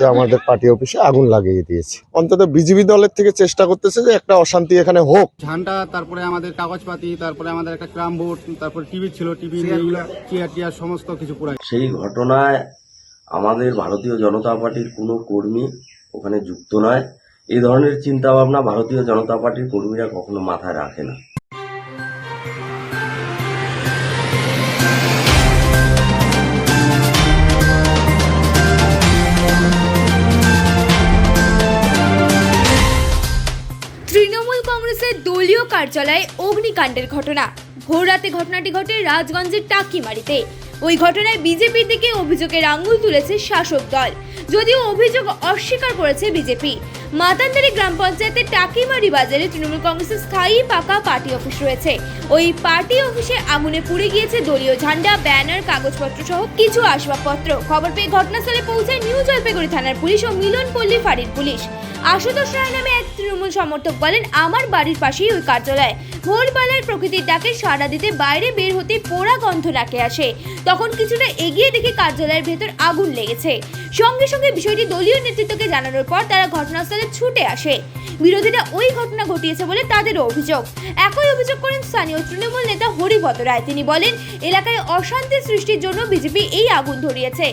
যে আমাদের পার্টি অফিসে আগুন লাগিয়ে দিয়েছে। অন্তত বিজেপি দলের থেকে চেষ্টা করতেছে যে একটা অশান্তি এখানে হোক। ঝান্ডা তারপরে আমাদের কাগজপাতি তারপরে আমাদের একটা ক্রাম বোর্ড তারপরে টিভি ছিল টিভি এগুলো চেয়ার টিয়ার সমস্ত কিছু পুরাই। সেই ঘটনায় আমাদের ভারতীয় জনতা পার্টির কোনো কর্মী ওখানে যুক্ত নয়। এই ধরনের চিন্তা ভাবনা ভারতীয় জনতা পার্টির কর্মীরা কখনো মাথায় রাখে না। কার্যালয়ে অগ্নিকাণ্ডের ঘটনা। ভোর রাতে ঘটনাটি ঘটে রাজগঞ্জের টাকিমারিতে। ওই ঘটনায় বিজেপির দিকে অভিযোগের আঙুল তুলেছে শাসক দল। যদিও অভিযোগ অস্বীকার করেছে বিজেপি। মাতান্দারি গ্রাম পঞ্চায়েতের টাকিমারি বাজারে তৃণমূল কংগ্রেসের স্থায়ী পাকা পার্টি অফিস রয়েছে। ওই পার্টি অফিসে আগুনে পুড়ে গিয়েছে দলীয় ঝান্ডা, ব্যানার, কাগজপত্র সহ কিছু আসবাবপত্র। খবর পেয়ে ঘটনাস্থলে পৌঁছায় নিউ জলপাইগুড়ি থানার পুলিশ ও মিলনপল্লী ফাঁড়ির পুলিশ। আশুতোষ রায় নামে এক তৃণমূল সমর্থক বলেন, আমার বাড়ির পাশেই ওই কার্যালয়। ভোরবেলায় প্রকৃতির ডাকে সাড়া দিতে বাইরে বের হতে পোড়া গন্ধ নাকে আসে। তখন কিছুটা এগিয়ে দেখে কার্যালয়ের ভেতর আগুন লেগেছে। সঙ্গে সঙ্গে বিষয়টি দলীয় নেতৃত্বকে জানানোর পর তারা ঘটনাস্থলে ছুটে আসে। বিরোধীরা ওই ঘটনা ঘটিয়েছে বলে তাদেরও অভিযোগ। একই অভিযোগ করেন স্থানীয় তৃণমূল নেতা হরিপদ রায়। তিনি বলেন, এলাকায় অশান্তি সৃষ্টির জন্য বিজেপি এই আগুন ধরিয়েছে।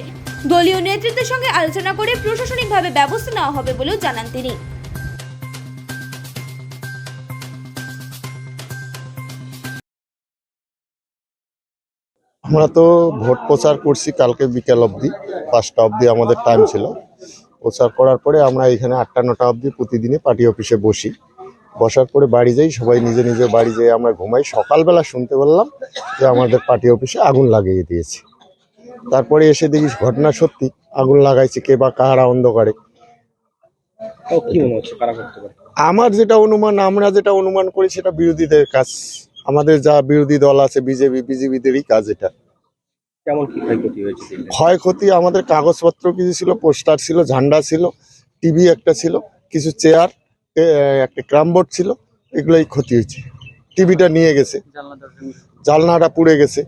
দলীয় নেতৃত্বের সঙ্গে আলোচনা করে প্রশাসনিকভাবে ব্যবস্থা নেওয়া হবে বলেও জানান তিনি। আমরা তো ভোট প্রচার করছি কালকে বিকেল অবধি পাঁচটা অবধি আমাদের টাইম ছিল। প্রচার করার পরে আমরা এখানে আটটা নটা অবধি প্রতিদিনই পার্টি অফিসে বসি। বসার পরে বাড়ি যাই সবাই নিজে নিজে বাড়ি যেয়ে আমরা ঘুমাই। সকালবেলা শুনতে পারলাম যে আমাদের পার্টি অফিসে আগুন লাগিয়ে দিয়েছে। তারপরে এসে দেখি ঘটনা সত্যি আগুন লাগাইছে কে বা কাহারা অন্ধকারে আমার যেটা অনুমান আমরা যেটা অনুমান করি সেটা বিরোধীদের কাজ। আমাদের যা বিরোধী দল আছে বিজেপি বিজেপিদেরই কাজ এটা। কেমন কি ক্ষয়ক্ষতি হয়েছে ক্ষয়ক্ষতি আমাদের কাগজপত্র কিছু ছিল পোস্টার ছিল ঝান্ডা ছিল টিভি একটা ছিল কিছু চেয়ার একটা ক্রাম বোর্ড ছিল এগুলোই ক্ষতি হয়েছে। টিভিটা নিয়ে গেছে। জালনাটা পুড়ে গেছে?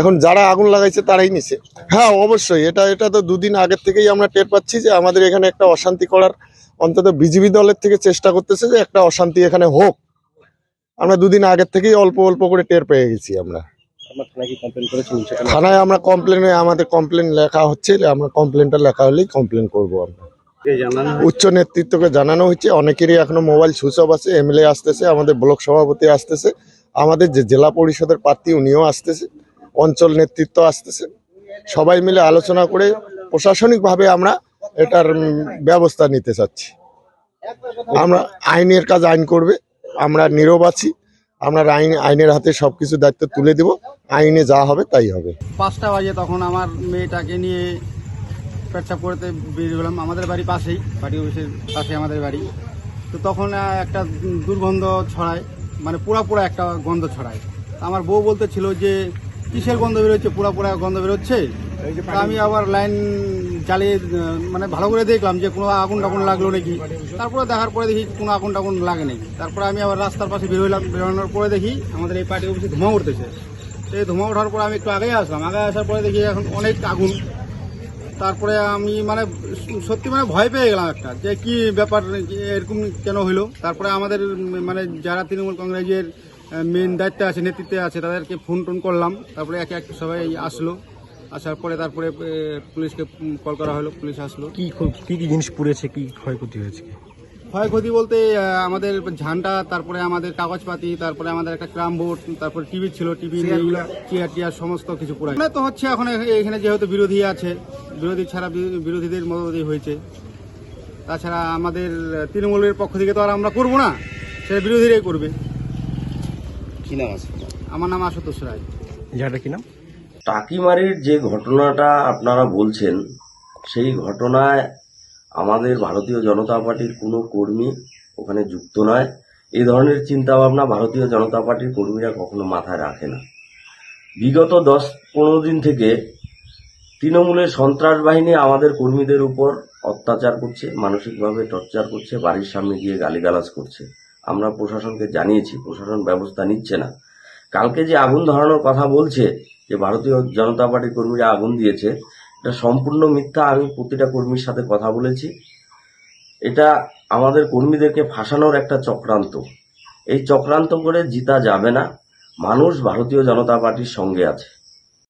এখন যারা আগুন লাগাইছে তারাই নিছে। হ্যাঁ অবশ্যই এটা এটা তো দুদিন আগের থেকেই আমরা টের পাচ্ছি যে আমাদের এখানে একটা অশান্তি করার অন্তত বিজেপি দলের থেকে চেষ্টা করতেছে যে একটা অশান্তি এখানে হোক। আমরা দুদিন আগের থেকেই অল্প অল্প করে টের পেয়ে গেছি আমরা। থানায় আমরা কমপ্লেন আমাদের কমপ্লেন লেখা হচ্ছে আমরা কমপ্লেনটা লেখা হলেই কমপ্লেন করব আমরা। উচ্চ নেতৃত্বকে জানানো হচ্ছে অনেকেরই এখনও মোবাইল সুইচ অফ আছে এমএলএ আসতেছে আমাদের ব্লক সভাপতি আসতেছে আমাদের যে জেলা পরিষদের প্রার্থী উনিও আসতেছে অঞ্চল নেতৃত্ব আসতেছে। সবাই মিলে আলোচনা করে প্রশাসনিকভাবে আমরা এটার ব্যবস্থা নিতে চাচ্ছি। আমরা আইনের কাজ আইন করবে আমরা নীরব আছি। আমরা আইন আইনের হাতে সবকিছু দায়িত্ব তুলে দিব। আইনে যা হবে তাই হবে। পাঁচটা বাজে তখন আমার মেয়েটাকে নিয়ে পেটসাপ করতে বেরিয়ে গেলাম আমাদের বাড়ি পাশেই পার্টি অফিসের পাশে আমাদের বাড়ি। তো তখন একটা দুর্গন্ধ ছড়ায় মানে পুরা পুরা একটা গন্ধ ছড়ায়। আমার বউ বলতেছিল যে কিসের গন্ধ বেরোচ্ছে? পুরা পুরা গন্ধ বেরোচ্ছে? আমি আবার লাইন জ্বালিয়ে মানে ভালো করে দেখলাম যে কোনো আগুন টাগুন লাগল নাকি। তারপরে দেখার পরে দেখি কোনো আগুন টাগুন লাগে নাকি। তারপরে আমি আবার রাস্তার পাশে বেরোলাম বেরোনোর পরে দেখি আমাদের এই পার্টি অফিসে ধোঁয়া উঠতেছে। সেই ধোঁয়া ওঠার পরে আমি একটু আগে আসলাম। আগে আসার পরে দেখি এখন অনেক আগুন। তারপরে আমি মানে সত্যি মানে ভয় পেয়ে গেলাম একটা, যে কি ব্যাপার এরকম কেন হইল? তারপরে আমাদের মানে যারা তৃণমূল কংগ্রেসের মেন দায়িত্বে আছে, নেতৃত্বে আছে, তাদেরকে ফোন টোন করলাম। তারপরে একে এক সবাই আসলো। আসার পরে তারপরে পুলিশকে কল করা হলো পুলিশ আসলো। কি কি কি জিনিস পুড়েছে কি ক্ষয়ক্ষতি হয়েছে ক্ষয়ক্ষতি বলতে আমাদের ঝান্ডা তারপরে আমাদের কাগজপাতি তারপরে আমাদের একটা ক্রাম বোর্ড তারপরে টিভি ছিল টিভি এগুলো চেয়ার টিয়ার সমস্ত কিছু পুরাই তো হচ্ছে এখন এখানে যেহেতু বিরোধী আছে বিরোধী ছাড়া বিরোধীদের মদতই হয়েছে। তাছাড়া আমাদের তৃণমূলের পক্ষ থেকে তো আর আমরা করব না সেটা বিরোধীরাই করবে। কি নাম আছে আমার নাম আশুতোষ রায়। জায়গাটা কি নাম? টাকিমারির যে ঘটনাটা আপনারা বলছেন, সেই ঘটনায় আমাদের ভারতীয় জনতা পার্টির কোনো কর্মী ওখানে যুক্ত নয়। এই ধরনের চিন্তা ভাবনা ভারতীয় জনতা পার্টির কর্মীরা কখনো মাথায় রাখে না। বিগত দশ পনেরো দিন থেকে তৃণমূলের সন্ত্রাস বাহিনী আমাদের কর্মীদের উপর অত্যাচার করছে, মানসিকভাবে টর্চার করছে, বাড়ির সামনে গিয়ে গালিগালাজ করছে। আমরা প্রশাসনকে জানিয়েছি, প্রশাসন ব্যবস্থা নিচ্ছে না। কালকে যে আগুন ধরানোর কথা বলছে যে ভারতীয় জনতা পার্টি কর্মীরা আগুন দিয়েছে, এটা সম্পূর্ণ মিথ্যা। আমি প্রতিটা কর্মীর সাথে কথা বলেছি। এটা আমাদের কর্মীদেরকে ফাঁসানোর একটা চক্রান্ত। এই চক্রান্ত করে জিতা যাবে না। মানুষ ভারতীয় জনতা পার্টির সঙ্গে আছে।